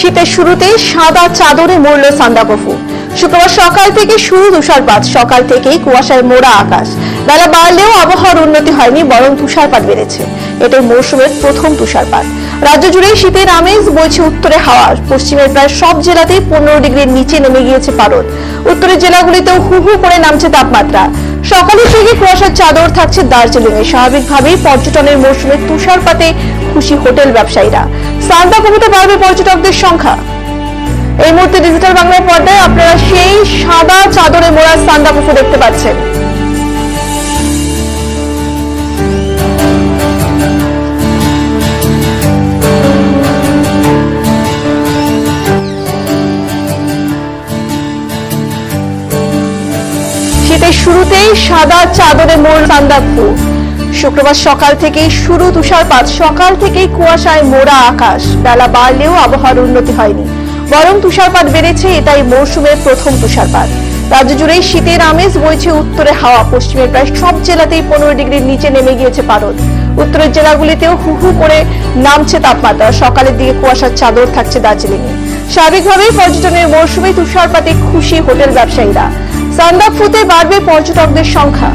শীতের শুরুতে সাদা চাদরে মরল সান্দাকফু শুক্রবার সকাল থেকে শুরু তুষারপাত, সকাল থেকেই কুয়াশায় মোড়া আকাশ। বেলা বাড়লেও আবহাওয়ার উন্নতি হয়নি, বরং তুষারপাত বেড়েছে। এটাই মৌসুমের প্রথম তুষারপাত। রাজ্য জুড়ে শীতের আমেজ বইছে উত্তরে হাওয়া, পশ্চিমের প্রায় সব জেলাতেই পনেরো ডিগ্রির নিচে নেমে গিয়েছে পারদ। উত্তরের জেলাগুলিতেও হু হু করে নামছে তাপমাত্রা। সকালের থেকে কুয়াশার চাদর থাকছে দার্জিলিং এ স্বাভাবিকভাবেই পর্যটনের মৌসুমে তুষারপাতে খুশি হোটেল ব্যবসায়ীরা। সান্তা কমিতে বাড়বে পর্যটকদের সংখ্যা। এই মুহূর্তে ডিজিটাল বাংলার পর্দায় আপনারা সেই সাদা চাদরে মোড়া সান্দা পুকুর দেখতে পাচ্ছেন। শীতের শুরুতেই সাদা চাদরে মোড় সান্দাকফু শুক্রবার সকাল থেকেই শুরু তুষারপাত। সকাল থেকেই কুয়াশায় মোড়া আকাশ। বেলা বাড়লেও আবহাওয়ার উন্নতি হয়নি। বরং তুষারপাত বেড়েছে, এটাই মৌসুমের প্রথম তুষারপাত। রাজ্য জুড়েই শীতের আমেজ বইছে উত্তরে হাওয়া। পশ্চিমের প্রায় সব জেলাতেই পনেরো ডিগ্রির নিচে নেমে গিয়েছে পারদ। উত্তরের জেলাগুলিতেও হু হু করে নামছে তাপমাত্রা। সকালের দিকে কুয়াশার চাদর থাকছে দার্জিলিংয়ে। স্বাভাবিকভাবেই পর্যটনের মৌসুমে তুষারপাতে খুশি হোটেল ব্যবসায়ীরা। সান্দাকফুতে বাড়বে পর্যটকদের সংখ্যা।